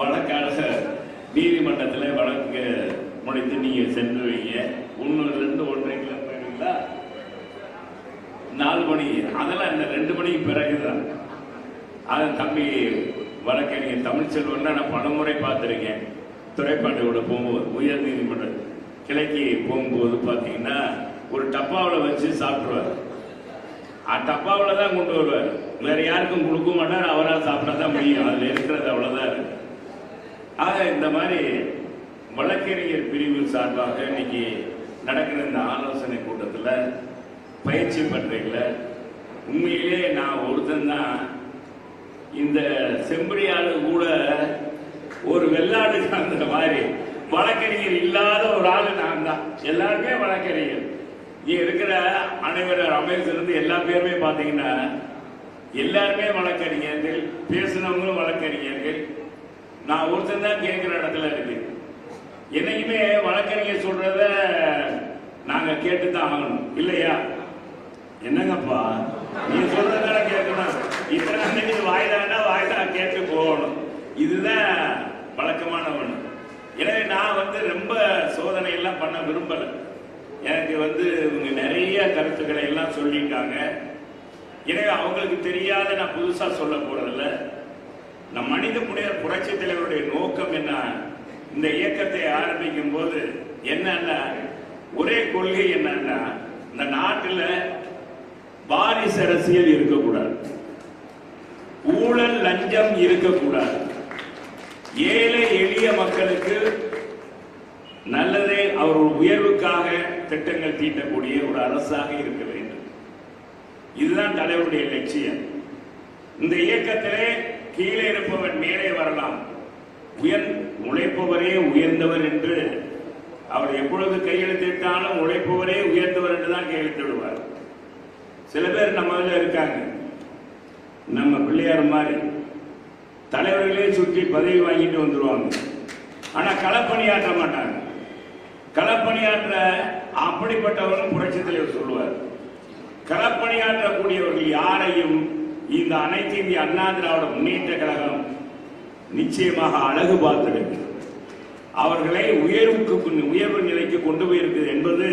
வழக்காக நீதிமன்றத்தில் வழக்கு முடித்து நீங்கள் சென்று வைங்க. ஒன்று ரெண்டு ஒன்றரை கிலோ நாலு மணி அதெல்லாம் இந்த ரெண்டு மணிக்கு பிறகுதான். அது தம்பி வழக்கறிஞர் தமிழ்ச்செல்வன்னா நான் பலமுறை பார்த்துருக்கேன். துறைப்பாட்டோட போகும்போது உயர் நீதிமன்ற கிளைக்கு போகும்போது பார்த்தீங்கன்னா ஒரு டப்பாவில் வச்சு சாப்பிடுவார் டப்பாவில் தான் கொண்டு வருவார். வேற யாருக்கும் கொடுக்க மாட்டார் அவரால் சாப்பிட்டா தான் முடியும். அதில் இருக்கிறது அவ்வளோதான் இருக்கு. ஆக இந்த மாதிரி வழக்கறிஞர் பிரிவு சார்பாக இன்னைக்கு நடக்கிற இந்த ஆலோசனை கூட்டத்தில் பயிற்சி பண்றீங்கள உண்மையிலே நான் ஒருத்தன் தான். இந்த செம்பரியாடு கூட ஒரு வெள்ளாடு அந்த மாதிரி வழக்கறிஞர் இல்லாத ஒரு ஆள் நான் தான். எல்லாருமே வழக்கறிஞர். இங்கே இருக்கிற அனைவரும் ரமேஷ்லேருந்து எல்லா பேருமே பார்த்தீங்கன்னா எல்லாருமே வழக்கறிஞர்கள் பேசினவங்களும் வழக்கறிஞர்கள். நான் ஒருத்தன் தான் கேட்கிற இடத்துல இருக்கு என்னைக்குமே வழக்கறிஞர் சொல்றத நாங்க கேட்டு தான் ஆகணும். இல்லையா? என்னங்கப்பா? நீ சொல்றதால கேட்கணும். இத்தனை அன்னைக்கு வாய்தானா வாய்தா கேட்டு போகணும். இதுதான் வழக்கமான ஒண்ணு எனவே நான் வந்து ரொம்ப சோதனை எல்லாம் பண்ண விரும்பல. எனக்கு வந்து இவங்க நிறைய கருத்துக்களை எல்லாம் சொல்லிட்டாங்க எனவே அவங்களுக்கு தெரியாத நான் புதுசா சொல்ல போறதில்லை. நம் மனித புனிதர் புரட்சி தலைவருடைய நோக்கம் என்ன? இந்த இயக்கத்தை ஆரம்பிக்கும் போது என்னன்னா? ஒரே கொள்கை என்னன்னா இந்த நாட்டில் வாரிசு அரசியல் இருக்கக்கூடாது. ஊழல் லஞ்சம் இருக்கக்கூடாது. ஏழை எளிய மக்களுக்கு நல்லதே அவர் உயர்வுக்காக திட்டங்கள் தீட்டக்கூடிய ஒரு அரசாக இருக்க வேண்டும். இதுதான் தலைவருடைய லட்சியம். இந்த இயக்கத்திலே கீழே இருப்பவன் மேலே வரலாம். உயர் உழைப்பவரே உயர்ந்தவர் என்று அவர் எப்பொழுது கையெழுத்திட்டாலும் உழைப்பவரே உயர்ந்தவர் என்று தான் கையெழுத்திடுவார் சில பேர் நம்ம இருக்காங்க. நம்ம பிள்ளையார் மாதிரி தலைவர்களே சுற்றி பதவி வாங்கிட்டு வந்துருவாங்க. ஆனா களப்பணியாற்ற மாட்டாங்க. களப்பணியாற்ற அப்படிப்பட்டவரும் புரட்சி தலைவர் சொல்லுவார். களப்பணியாற்றக்கூடியவர்கள் யாரையும் இந்த அனைத்து இந்திய அண்ணா திராவிட முன்னேற்ற கழகம் நிச்சயமாக அழகு பார்த்திருக்கு. அவர்களை உயர்வுக்கு உயர்வு நிலைக்கு கொண்டு போயிருக்குது என்பது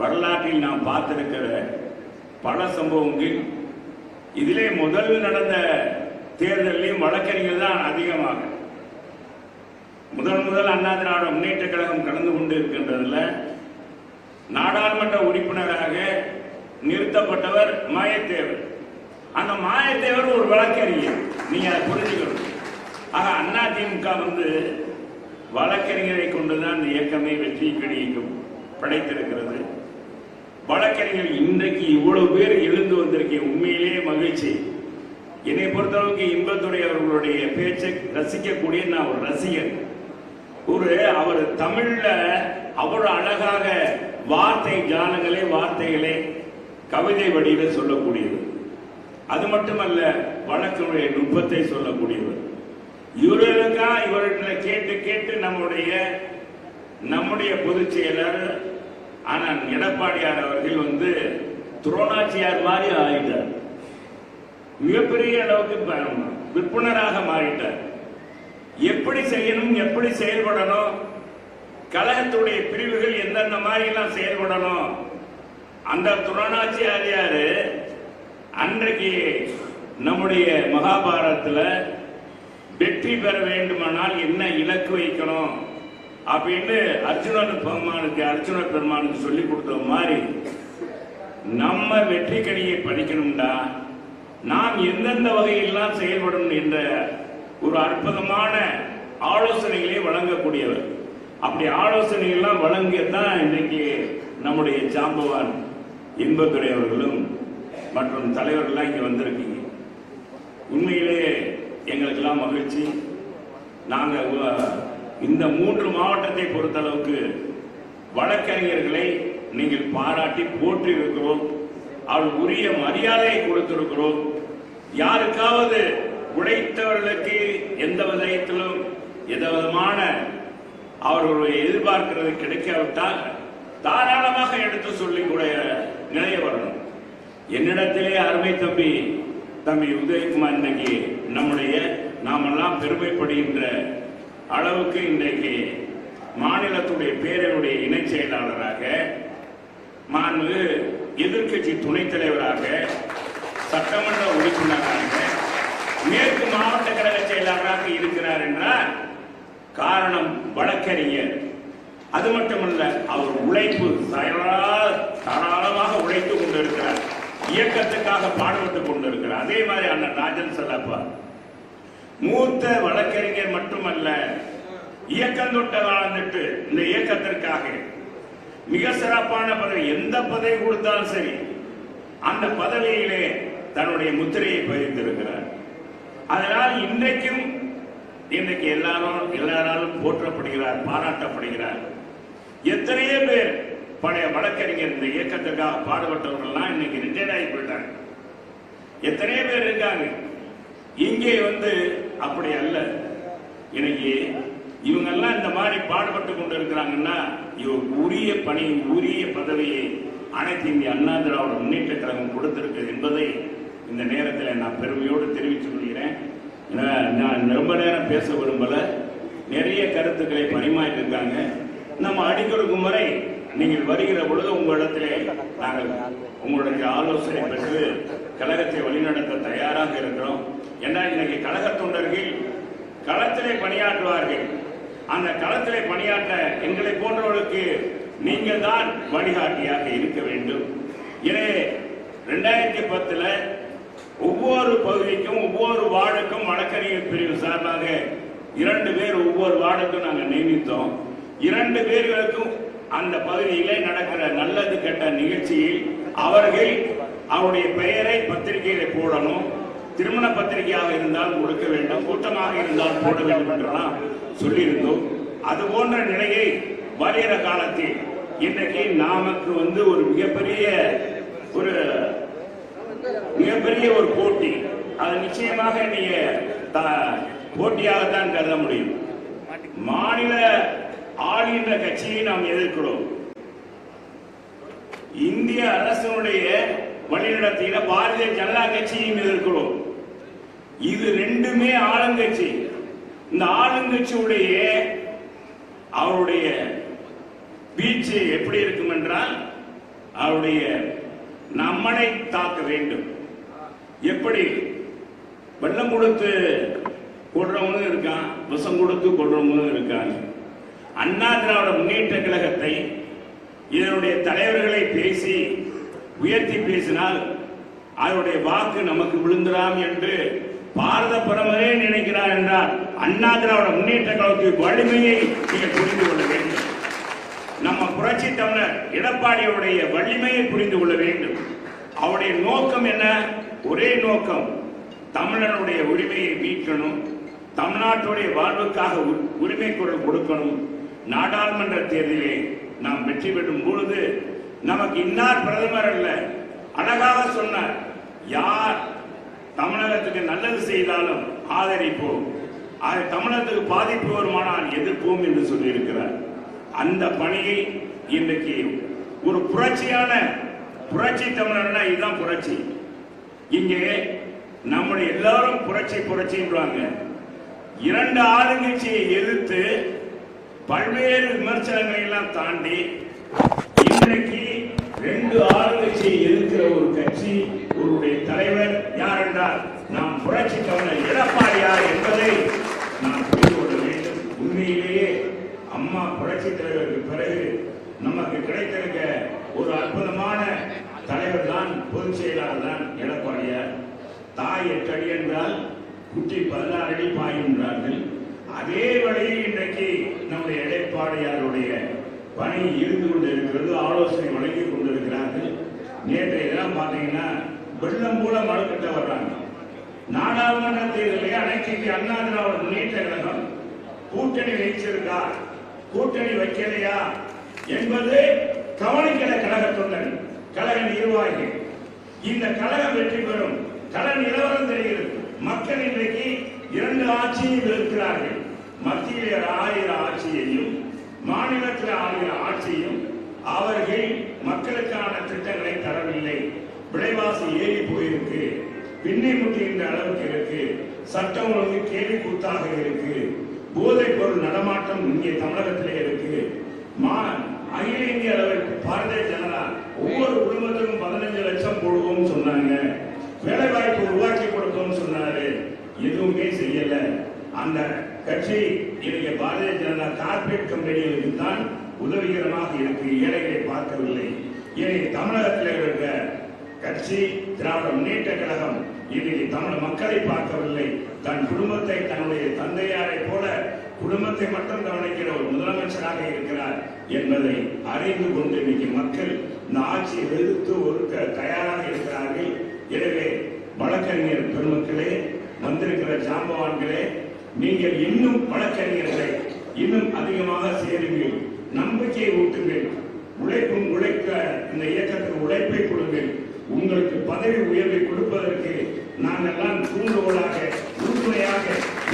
வரலாற்றில் நாம் பார்த்திருக்கிற பல சம்பவங்கள். இதிலே முதல் நடந்த தேர்தலையும் வழக்கறிஞர் தான் அதிகமாக. முதல் முதல் அண்ணா திராவிட முன்னேற்ற கழகம் கலந்து கொண்டு இருக்கின்றதுல நாடாளுமன்ற உறுப்பினராக நிறுத்தப்பட்டவர் மாயத்தேவர். அந்த மாயத்தேவர் ஒரு வழக்கறிஞர். நீங்க அதை புரிஞ்சுக்கணும். ஆக அண்ணா திமுக வந்து வழக்கறிஞரை கொண்டுதான் இந்த இயக்கமே வெற்றி கிடைக்கும் படைத்திருக்கிறது. வழக்கறிஞர் இன்றைக்கு இவ்வளவு பேர் எழுந்து வந்திருக்கேன் உண்மையிலேயே மகிழ்ச்சி. என்னை பொறுத்தளவுக்கு இன்பத்துறை அவர்களுடைய பேச்சை ரசிக்கக்கூடிய நான் ஒரு ரசிகன். ஒரு அவர் தமிழ்ல அவ்வளவு அழகாக வார்த்தை ஜானங்களே வார்த்தைகளே கவிதை வடிவில் சொல்லக்கூடியது அது மட்டுமல்ல வழக்கினுடைய நுட்பத்தை சொல்லக்கூடியவர். இவர்களுக்கா இவர்களை கேட்டு கேட்டு நம்முடைய நம்முடைய பொதுச் செயலர் ஆனால் எடப்பாடியார் அவர்கள் வந்து துரோணாச்சியார் மாதிரி ஆயிட்டார். மிகப்பெரிய அளவுக்கு விற்பனராக மாறிட்டார். எப்படி செய்யணும் எப்படி செயல்படணும் கழகத்துடைய பிரிவுகள் எந்தெந்த மாதிரி எல்லாம் செயல்படணும் அந்த துரோணாச்சியாரியாரு அன்றைக்கு நம்முடைய மகாபாரதத்தில் வெற்றி பெற வேண்டுமானால் என்ன இலக்கு வைக்கணும் அப்படின்னு அர்ஜுனன் பெருமானுக்கு அர்ஜுன பெருமானுக்கு சொல்லி கொடுத்த மாதிரி நம்ம வெற்றி கணியை படிக்கணும்டா. நாம் எந்தெந்த வகையெல்லாம் செயல்படணும் என்ற ஒரு அற்புதமான ஆலோசனைகளை வழங்கக்கூடியவர். அப்படி ஆலோசனைகள்லாம் வழங்கியதான் இன்னைக்கு நம்முடைய ஜாம்பவான் இன்பத்துறை அவர்களும் மற்றும் தலைவர்கள்லாம் இங்க வந்திருக்கீங்க. உண்மையிலே எங்களுக்கெல்லாம் மகிழ்ச்சி. நாங்கள் இந்த மூன்று மாவட்டத்தை பொறுத்தளவுக்கு வழக்கறிஞர்களை நீங்கள் பாராட்டி போற்றி இருக்கிறோம் அவள் உரிய மரியாதையை கொடுத்திருக்கிறோம். யாருக்காவது உழைத்தவர்களுக்கு எந்த விதத்திலும் எந்த விதமான அவர்களுடைய எதிர்பார்க்கிறது கிடைக்காவிட்டால் தாராளமாக எடுத்து சொல்லி கூட நிலைய வரணும். என்னிடத்திலே அருமை தம்பி தம்பி உதயகுமார் இன்னைக்கு நம்முடைய நாமெல்லாம் பெருமைப்படுகின்ற அளவுக்கு இன்றைக்கு மாநிலத்துடைய பேரவையுடைய இணைச் செயலாளராக மாண்பு எதிர்க்கட்சி துணைத் தலைவராக சட்டமன்ற உறுப்பினராக மேற்கு மாவட்ட கழக செயலாளராக இருக்கிறார் என்றால் காரணம் வழக்கறிஞர். அது மட்டுமல்ல அவர் உழைப்பு தாராளமாக உழைத்து கொண்டிருக்கிறார். இயக்கத்துக்காக பாடுபட்டுக் கொண்டிருக்கிறார். அதே மாதிரி அண்ணன் ராஜன் செல்லப்பா. மூத்த வழக்கறிஞர் மட்டுமல்ல இயக்கம் தொட்ட வாழ்ந்துட்டு இந்த இயக்கத்திற்காக மிக சிறப்பான பதவி எந்த பதவி கொடுத்தாலும் சரி அந்த பதவியிலே தன்னுடைய முத்திரையை பதித்திருக்கிறார். அதனால் இன்றைக்கும் இன்றைக்கு எல்லாரும் எல்லாராலும் போற்றப்படுகிறார் பாராட்டப்படுகிறார். எத்தனையோ பேர் பழைய வழக்கறிஞர் இந்த இயக்கத்திற்காக பாடுபட்டவர்கள்லாம் இன்னைக்கு ரிட்டையர்ட் ஆகி போயிட்டாங்க. எத்தனையோ பேர் இருக்காங்க? இங்கே வந்து அப்படி அல்ல. இன்னைக்கு இவங்கெல்லாம் இந்த மாதிரி பாடுபட்டு கொண்டு இருக்கிறாங்கன்னா இவர் உரிய பணி உரிய பதவியை அனைத்து இந்திய அண்ணா திராவிட முன்னேற்ற கழகம் கொடுத்திருக்கிறது என்பதை இந்த நேரத்தில் நான் பெருமையோடு தெரிவித்துக் கொள்கிறேன். நான் ரொம்ப நேரம் பேச விரும்பல. நிறைய கருத்துக்களை பரிமாறி இருக்காங்க நம்ம அடிக்கொடுக்கும் முறை நீங்கள் வருகிற பொழுது உங்களிடத்திலே நாங்கள் உங்களுடைய ஆலோசனை பெற்று கழகத்தை வழிநடத்த தயாராக இருக்கிறோம். என்றால் இன்னைக்கு கழக தொண்டர்கள் களத்திலே பணியாற்றுவார்கள். அந்த களத்திலே பணியாற்ற எங்களை போன்றவர்களுக்கு நீங்கள் தான் வழிகாட்டியாக இருக்க வேண்டும். எனவே ரெண்டாயிரத்தி பத்துல ஒவ்வொரு பகுதிக்கும் ஒவ்வொரு வார்டுக்கும் வழக்கறிஞர் பிரிவு சார்பாக இரண்டு பேர் ஒவ்வொரு வார்டுக்கும் நாங்கள் நியமித்தோம். இரண்டு பேர்களுக்கும் அந்த பகுதியில் நடக்கிற நல்லது கெட்ட நிகழ்ச்சியில் அவர்கள் அவருடைய பெயரை பத்திரிகையில போடணும். திருமண பத்திரிகையாக இருந்தால் கொடுக்க வேண்டும். கூட்டமாக இருந்தால் போட வேண்டும் என்றெல்லாம் சொல்லியிருந்தோம். அது போன்ற நிலையை வருகிற காலத்தில் இன்றைக்கு நமக்கு வந்து ஒரு மிகப்பெரிய ஒரு மிகப்பெரிய ஒரு போட்டி. அது நிச்சயமாக நீங்க போட்டியாக போட்டியாகத்தான் கருத முடியும். மாநில ஆளுகின்ற கட்சியை நாம் எதிர்க்கிறோம். இந்திய அரசினுடைய வழிநடத்துகிற பாரதிய ஜனதா கட்சியையும் எதிர்க்கிறோம். இது ரெண்டுமே ஆளுங்கட்சி. இந்த ஆளுங்கட்சியுடைய அவருடைய வீச்சு எப்படி இருக்கும் என்றால் அவருடைய நம்மனை தாக்க வேண்டும். எப்படி? வெள்ளம் கொடுத்து கொள்றவனும் இருக்கான் விஷம் கொடுத்து கொள்றவனும் இருக்கான். அண்ணா திராவிட முன்னேற்ற கழகத்தை இதனுடைய தலைவர்களை பேசி உயர்த்தி பேசினால் அவருடைய வாக்கு நமக்கு விழுந்துடாம் என்று பாரத பிரதமரே நினைக்கிறார் என்றால் அண்ணா திராவிட முன்னேற்ற கழகத்தின் வலிமையை நீங்கள் புரிந்து கொள்ள வேண்டும். நம்ம புரட்சி தமிழர் எடப்பாடியுடைய வலிமையை புரிந்து கொள்ள வேண்டும். அவருடைய நோக்கம் என்ன? ஒரே நோக்கம் தமிழனுடைய உரிமையை மீட்கணும் தமிழ்நாட்டுடைய வாழ்வுக்காக உரிமை குரல் கொடுக்கணும். நாடாளுமன்ற தேர்தலிலே நாம் வெற்றி பெறும் பொழுது நமக்கு இன்னார் பிரதமர் அல்ல அழகாக சொன்னார் யார் தமிழகத்துக்கு நல்லது செய்தாலும் ஆதரிப்போம். அது தமிழகத்துக்கு பாதிப்பு வருமானால் எதிர்ப்போம் என்று சொல்லியிருக்கிறார். அந்த பணியை இன்றைக்கு ஒரு புரட்சியான புரட்சி தமிழர்னா இதுதான் புரட்சி. இங்கே நம்முடைய எல்லாரும் புரட்சி புரட்சின்றாங்க. இரண்டு ஆளுங்கட்சியை எதிர்த்து பல்வேறு விமர்சனங்களை எல்லாம் தாண்டி இன்றைக்கு ரெண்டு ஆளுங்கட்சியை எதிர்க்கிற ஒரு கட்சி ஒருடைய தலைவர் யார் என்றால் நாம் புரட்சி தமிழர் எடப்பாடியார் என்பதை நாம் புரிந்து கொள்ள வேண்டும். உண்மையிலேயே அம்மா புரட்சி தலைவருக்கு பிறகு நமக்கு கிடைத்திருக்க ஒரு அற்புதமான தலைவர் தான் பொதுச் செயலாளர் தான் எடப்பாடியார். தாய் எட்டு அடி என்றால் குட்டி பதினாறு அடி பாய்கின்றார்கள் அதே வழியில் இன்றைக்கு நம்முடைய இடைப்பாடையாளருடைய பணி இருந்து கொண்டு இருக்கிறது ஆலோசனை வழங்கி கொண்டிருக்கிறார்கள். நேற்று எல்லாம் பார்த்தீங்கன்னா வெள்ளம் போல மறுக்கிட்ட வர்றாங்க. நாடாளுமன்ற தேர்தலே அனைத்து அண்ணா திராவிட முன்னேற்ற கழகம் கூட்டணி வைச்சிருக்கா கூட்டணி வைக்கலையா? என்பது கவனிக்கிற கழக தொண்டன் கழக நிர்வாகி. இந்த கழகம் வெற்றி பெறும். கள நிலவரம் தெரிகிறது. மக்கள் இன்றைக்கு இரண்டு ஆட்சியும் இருக்கிறார்கள். மத்தியில் ஆயிர ஆட்சியையும் மாநிலத்தில் ஆகிற ஆட்சியும் அவர்கள் மக்களுக்கான திட்டங்களை தரவில்லை. விலைவாசி ஏறி போயிருக்கு. பின்னை முட்டுகின்ற அளவுக்கு இருக்கு. சட்டம் ஒழுங்கு கேள்வி கூத்தாக இருக்கு. போதைப் பொருள் நடமாட்டம் இங்கே தமிழகத்திலே இருக்கு. மா அகில இந்திய அளவில் பாரதிய ஜனதா ஒவ்வொரு குடும்பத்துக்கும் பதினஞ்சு லட்சம் போடுவோம்னு சொன்னாங்க. வேலை வாய்ப்பு உருவாக்கி கொடுப்போம்னு சொன்னாரு. எதுவுமே செய்யல. அந்த கட்சி இன்றைய பாரதிய ஜனதா கார்பரேட் கம்பெனிகளுக்கு தான் உதவிகரமாக இருக்கு ஏழைகளை பார்க்கவில்லை. இனி தமிழகத்தில் இருக்கிற கட்சி திராவிட முன்னேற்ற கழகம் இன்றைக்கு தமிழ் மக்களை பார்க்கவில்லை. தன் குடும்பத்தை தன்னுடைய தந்தையாரை போல குடும்பத்தை மட்டும் கவனிக்கிற ஒரு முதலமைச்சராக இருக்கிறார் என்பதை அறிந்து கொண்டு இன்னைக்கு மக்கள் இந்த ஆட்சியை எதிர்த்து ஒருக்க தயாராக இருக்கிறார்கள். எனவே வழக்கறிஞர் பெருமக்களே வந்திருக்கிற ஜாம்பவான்களே நீங்கள் இன்னும் வழக்கறிஞர்களை இன்னும் அதிகமாக சேருங்கள் நம்பிக்கையை ஊட்டுங்கள் உழைப்பும் உழைக்க இந்த இயக்கத்துக்கு உழைப்பை கொடுங்கள். உங்களுக்கு பதவி உயர்வை கொடுப்பதற்கு நாங்கெல்லாம் தூண்டுகோலாக உறுதுணையாக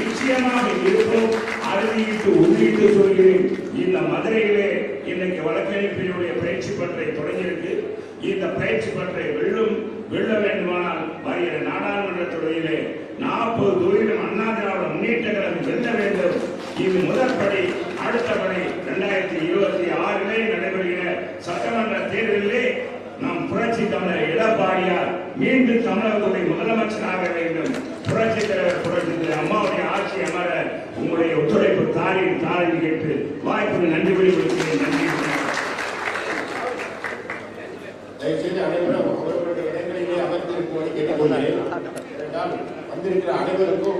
நிச்சயமாக இருப்போம். அறுதியிட்டு உறுதியிட்டு சொல்கிறேன். இந்த மதுரையிலே இன்னைக்கு வழக்கறிஞர்களுடைய பயிற்சி பற்றை தொடங்கியிருக்கு. இந்த பயிற்சி பற்றை வெல்லும் வெல்ல வேண்டுமானால் நாடாளுமன்ற துறையிலே நாற்பது தொழிலும் அண்ணா திராவிட முன்னேற்ற கழகம் வெல்ல வேண்டும். இது முதற்படி அடுத்தபடி இரண்டாயிரத்தி இருபத்தி ஆறிலே நடைபெறுகிற சட்டமன்ற தேர்தலிலே நம் புரட்சி தமிழர் எடப்பாடியார் மீண்டும் தமிழகத்துடைய முதலமைச்சராக வேண்டும். புரட்சி தலைவர் புரட்சி தலைவர் அம்மாவுடைய ஆட்சி அமர உங்களுடைய ஒத்துழைப்பு தாரி தாரின் கேட்டு வாய்ப்புக்கு நன்றி வெளிப்படுத்துகிறேன் நன்றி. தயவுசெய்து அனைவரும் அமர்ந்திருக்கும்படி கேட்டுக்கொள்கிறேன் வந்திருக்கிற அனைவருக்கும்